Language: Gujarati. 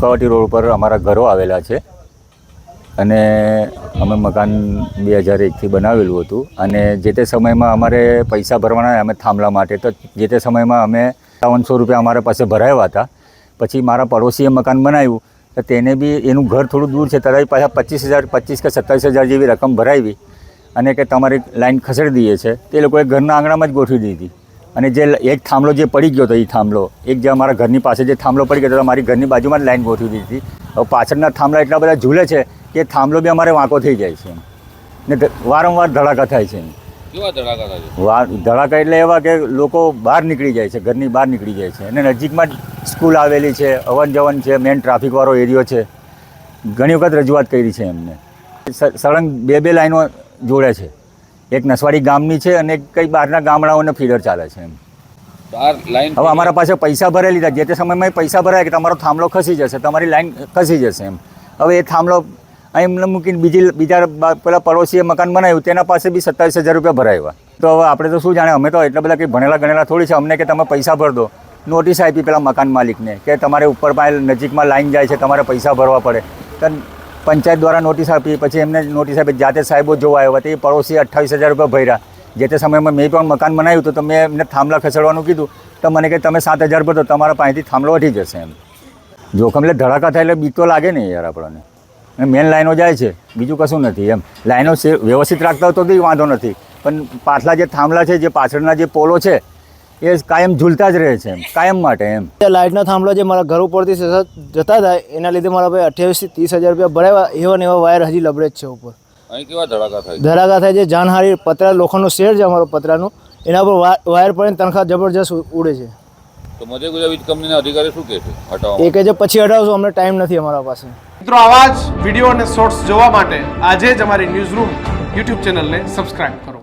સુકાવટી રોડ ઉપર અમારા ઘરો આવેલા છે. અને અમે મકાન બે હજાર એકથી બનાવેલું હતું. અને જે તે સમયમાં અમારે પૈસા ભરવાના અમે થાંભલા માટે તો જે તે સમયમાં અમે સત્તાવનસો રૂપિયા અમારા પાસે ભરાવ્યા હતા. પછી મારા પડોશીએ મકાન બનાવ્યું. તો તેને બી એનું ઘર થોડું દૂર છે. તથા પાછા પચીસ હજાર, પચીસ કે સત્તાવીસ હજાર જેવી રકમ ભરાવી અને કે તમારી લાઈન ખસેડી દઈએ છે. તે લોકોએ ઘરના આંગણામાં જ ગોઠવી દીધી. અને જે એક થાંભલો જે પડી ગયો હતો એ થાંભલો એક જે અમારા ઘરની પાસે જે થાંભલો પડી ગયો હતો મારી ઘરની બાજુમાં જ લાઈન ગોઠવી દીધી હવે પાછળના થાંભલા એટલા બધા ઝૂલે છે કે થાંભલો બી અમારે વાંકો થઈ જાય છે ને વારંવાર ધડાકા થાય છે કેવા ધડાકા એટલે એવા કે લોકો બહાર નીકળી જાય છે ઘરની બહાર નીકળી જાય છે. અને નજીકમાં જ સ્કૂલ આવેલી છે અવન જવન છે મેન ટ્રાફિકવાળો એરિયો છે. ઘણી વખત રજૂઆત કરી છે એમને. સળંગ બે બે લાઈનો જોડે છે. એક નસવાડી ગામની છે અને કઈ બહારના ગામડાઓને ફીડર ચાલે છે એમ. લાઈન હવે અમારા પાસે પૈસા ભરાઈ લીધા જે તે સમયમાં પૈસા ભરાય કે તમારો થાંભલો ખસી જશે તમારી લાઈન ખસી જશે એમ. હવે એ થાંભલો અહીં એમને મૂકીને બીજી બીજા પેલા પડોશીએ મકાન બનાવ્યું તેના પાસે બી સત્તાવીસ હજાર રૂપિયા ભરાવ્યા તો હવે આપણે તો શું જાણે અમે તો એટલા બધા કંઈ ભણેલા ગણેલા થોડી છે. અમને કે તમે પૈસા ભર દો. નોટિસ આપી પેલા મકાન માલિકને કે તમારે ઉપર પાસે નજીકમાં લાઈન જાય છે તમારે પૈસા ભરવા પડે. તો પંચાયત દ્વારા નોટિસ આપી, પછી એમને નોટિસ આપી, જાતે સાહેબો જોવા આવ્યા તે પડોશી અઠ્ઠાવીસ હજાર રૂપિયા ભર્યા. જે તે સમયમાં મેં પણ મકાન બનાવ્યું તો મેં એમને થાંભલા ખસેડવાનું કીધું, તો મને કે તમે સાત હજાર ભરતો તમારા પાસેથી થાંભલો વધી જશે એમ. જોખમ એટલે ધડાકા થાય એટલે બીક તો લાગે ને યાર આપણને. મેન લાઈનો જાય છે, બીજું કશું નથી એમ. લાઈનો વ્યવસ્થિત રાખતા હોય તો બી વાંધો નથી. પણ પાછલા જે થાંભલા છે, જે પાછળના જે પોલો છે એ કાયમ ઝૂલતા જ રહે છે એમ કાયમ માટે એમ. લાઇટનો લાઇટના થાંભલા જે મારા ઘર ઉપરથી સતત જતા હતા એના લીધે મારા ભાઈ અઠ્યાવીસથી ત્રીસ હજાર રૂપિયા ભરાવ્યા એવા ને એવા વાયર હજી લબડે જ છે ઉપર. અહીં કેવા ધડાકા થાય છે? થાય છે જાનહારી પતરા લોખંડનો શેર છે અમારો પતરાનું એના પર વાયર પડીને તનખા જબરજસ્ત ઉડે છે. તો મધ્ય ગુજરાત વીજ કંપનીના અધિકારી શું કહે છે? હટાવો એ કહે છે પછી હટાવશો અમને ટાઈમ નથી અમારા પાસે. મિત્રો આવા જ વીડિયો અને શોર્ટ્સ જોવા માટે આજે જ અમારી ન્યૂઝ રૂમ યુટ્યુબ ચેનલને સબસ્ક્રાઇબ કરો.